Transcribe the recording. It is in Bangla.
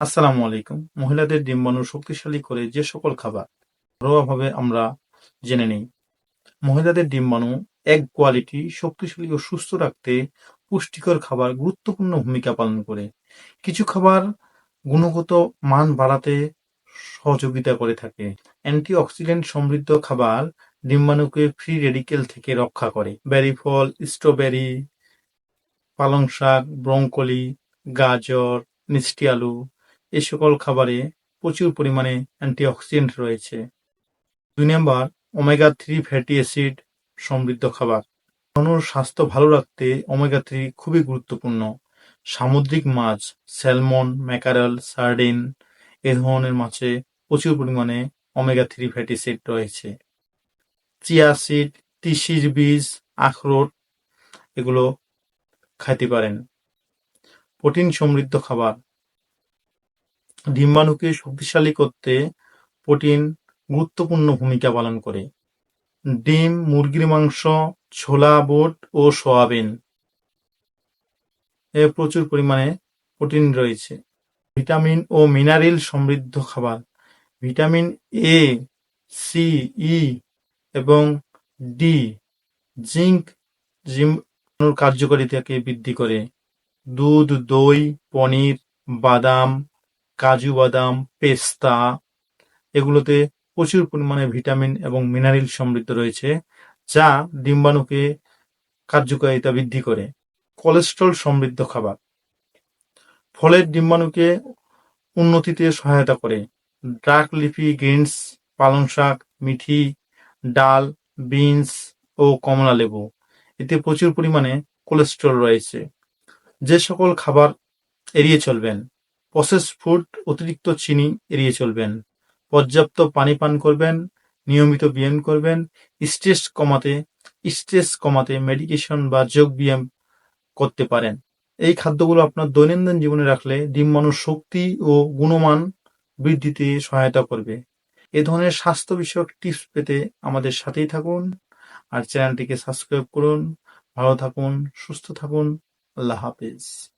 আসসালামু আলাইকুম। মহিলাদের ডিম্বাণু শক্তিশালী করে যে সকল খাবার ঘরোয়াভাবে আমরা জেনে নেই। মহিলাদের ডিম্বাণু এক কোয়ালিটি, শক্তিশালী ও সুস্থ রাখতে পুষ্টিকর খাবার গুরুত্বপূর্ণ ভূমিকা পালন করে। কিছু খাবার গুণগত মান বাড়াতে সহযোগিতা করে থাকে। অ্যান্টিঅক্সিডেন্ট সমৃদ্ধ খাবার ডিম্বাণুকে ফ্রি রেডিকেল থেকে রক্ষা করে। বেরি ফল, স্ট্রবেরি, পালং শাক ব্রঙ্কলি গাজর, মিষ্টি আলু এই সকল খাবারে প্রচুর পরিমাণে অ্যান্টিঅক্সিডেন্ট রয়েছে। দুই নম্বর ওমেগা থ্রি ফ্যাটি অ্যাসিড সমৃদ্ধ খাবার। মানুষ স্বাস্থ্য ভালো রাখতে ওমেগা থ্রি খুবই গুরুত্বপূর্ণ। সামুদ্রিক মাছ স্যালমন ম্যাকারেল সার্ডিন এ ধরনের মাছে প্রচুর পরিমাণে ওমেগা থ্রি ফ্যাটি অ্যাসিড রয়েছে। চিয়া সিড তিসির বীজ আখরোট এগুলো খাইতে পারেন। প্রোটিন সমৃদ্ধ খাবার। ডিম্বাণুকে শক্তিশালী করতে প্রোটিন গুরুত্বপূর্ণ ভূমিকা পালন করে। ডিম, মুরগির মাংস, ছোলা, বুট ও সয়াবিন এ প্রচুর পরিমাণে প্রোটিন রয়েছে। ভিটামিন ও মিনারেল সমৃদ্ধ খাবার। ভিটামিন এ, সি, ই এবং ডি, জিঙ্ক কার্যকারিতাকে বৃদ্ধি করে। দুধ, দই, পনির, বাদাম কাজু বাদাম, পেস্তা, এগুলোতে প্রচুর পরিমাণে ভিটামিন এবং মিনারেল সমৃদ্ধ রয়েছে, যা ডিম্বাণুকে কার্যকারিতা বৃদ্ধি করে। কোলেস্ট্রল সমৃদ্ধ খাবার। ফলের ডিম্বাণুকে উন্নতিতে সহায়তা করে। ডার্ক লিফি গ্রিনস, পালং শাক, মিঠি, ডাল, বিনস ও কমলা লেবু। এতে প্রচুর পরিমাণে কোলেস্ট্রল রয়েছে। যে সকল খাবার এড়িয়ে চলবেন প্রসেস ফুড অতিরিক্ত চিনি এড়িয়ে চলবেন। পর্যাপ্ত পানি পান করবেন, নিয়মিত ব্যায়াম করবেন স্ট্রেস কমাতে স্ট্রেস কমাতে মেডিকেশন বা যোগ ব্যায়াম করতে পারেন। এই খাদ্যগুলো আপনার দৈনন্দিন জীবনে রাখলে ডিম্বাণুর শক্তি ও গুণমান বৃদ্ধিতে সহায়তা করবে। এ ধরনের স্বাস্থ্য বিষয়ক টিপস পেতে আমাদের সাথেই থাকুন আর চ্যানেলটিকে সাবস্ক্রাইব করুন। ভালো থাকুন, সুস্থ থাকুন। আল্লাহ হাফেজ।